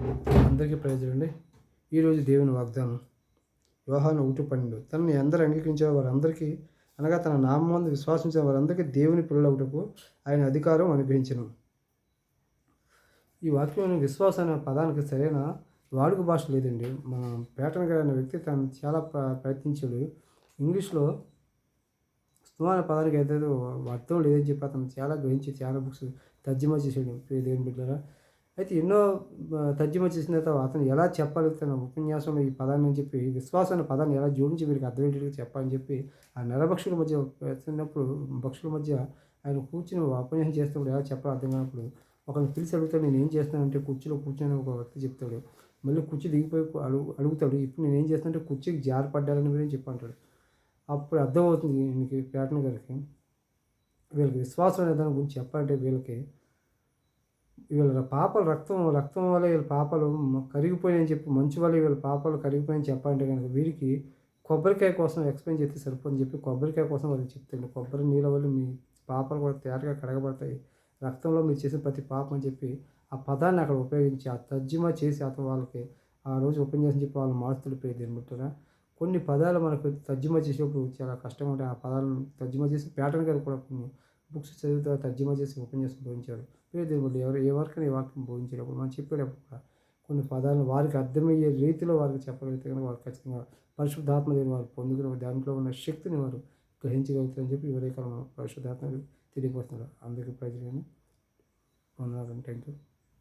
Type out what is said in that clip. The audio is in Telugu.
అందరికీ ప్రయోజనండి ఈరోజు దేవుని వాగ్దానం. వివాహాన్ని ఒకటి పన్నెండు. తనని అందరూ అంగీకరించే వారందరికీ అనగా తన నామందు విశ్వాసించిన వారందరికీ దేవుని పిల్లలవుటకు ఆయన అధికారం అనుగ్రహించను. ఈ వాక్యం విశ్వాసం అనే పదానికి సరైన వాడుక భాష లేదండి. మన పేటన్ గారు అనే వ్యక్తి తను చాలా ప్ర- ప్రయత్నించాడు. ఇంగ్లీష్లో స్థూమ పదానికి అయితే అర్థం లేదని చెప్పి అతను చాలా గ్రహించి చాలా బుక్స్ తర్జుమా చేసాడు దేవుని బిడ్డారా అయితే ఎన్నో ఆ, చేసిన తర్వాత అతను ఎలా చెప్పాలి తన ఉపన్యాసంలో ఈ పదాన్ని అని చెప్పి విశ్వాసం అనే పదాన్ని ఎలా జోడించి వీరికి అర్థమయ్యేట్టుగా చెప్పాలని చెప్పి ఆ నరభక్షుల మధ్య వెళ్తున్నప్పుడు భక్షుల మధ్య ఆయన కూర్చుని ఉపన్యాసం చేస్తున్నప్పుడు ఎలా చెప్పాలో అర్థం కానప్పుడు ఒకరిని పిలిచి అడుగుతాడు నేను ఏం చేస్తానంటే కుర్చీలో కూర్చొని ఒక వ్యక్తి చెప్తాడు. మళ్ళీ కుర్చీ దిగిపోయి అడుగు అడుగుతాడు ఇప్పుడు నేను ఏం చేస్తానంటే కుర్చీకి జారిపడ్డాలని గురించి చెప్పంటాడు అప్పుడు అర్థమవుతుంది ఈయనకి ప్యాటర్న్ గారికి. వీళ్ళకి విశ్వాసం అనే దాని గురించి చెప్పాలంటే వీళ్ళకి వీళ్ళ పాపలు రక్తం రక్తం వల్ల వీళ్ళ పాపాలు కరిగిపోయాయని చెప్పి మంచి వల్ల వీళ్ళ పాపాలు కరిగిపోయాయని చెప్పాలంటే కనుక వీరికి కొబ్బరికాయ కోసం ఎక్స్ప్లెయిన్ చేస్తే సరిపోదని చెప్పి కొబ్బరికాయ కోసం వాళ్ళకి చెప్తాను. కొబ్బరి నీళ్ళ వల్ల మీ పాపాలు కూడా తేటగా కడగబడతాయి. రక్తంలో మీరు చేసిన ప్రతి పాపం అని చెప్పి ఆ పదాన్ని అక్కడ ఉపయోగించి ఆ తర్జుమా చేసి అతను వాళ్ళకి ఆ రోజు ఓపెన్ చేసి చెప్పి వాళ్ళు మార్చుతాడు పోయేది దేనిబట్టారా కొన్ని పదాలు మనకు తర్జుమా చేసేప్పుడు చాలా కష్టంగా ఉంటాయి. ఆ పదాలను తర్జుమా చేసి ప్యాటర్న్ గారు కూడా కొన్ని బుక్స్ చదివితే తర్జుమా చేసి ఉపన్యాసం బోధించాడు ప్రియ ఎవరు ఏ వారికైనా ఏ వాక్యం బోధించేటప్పుడు మనం చెప్పేటప్పుడు కూడా కొన్ని పదాలను వారికి అర్థమయ్యే రీతిలో వారికి చెప్పగలిగితే కనుక వారు ఖచ్చితంగా పరిశుద్ధాత్మ దేవుని వారు పొందుకుని దాంట్లో ఉన్న శక్తిని వారు గ్రహించగలుగుతారని చెప్పి ఎవరైనా పరిశుద్ధాత్మ తెలియపడుతున్నారు అందరికీ ప్రజలు కానీ థ్యాంక్ యూ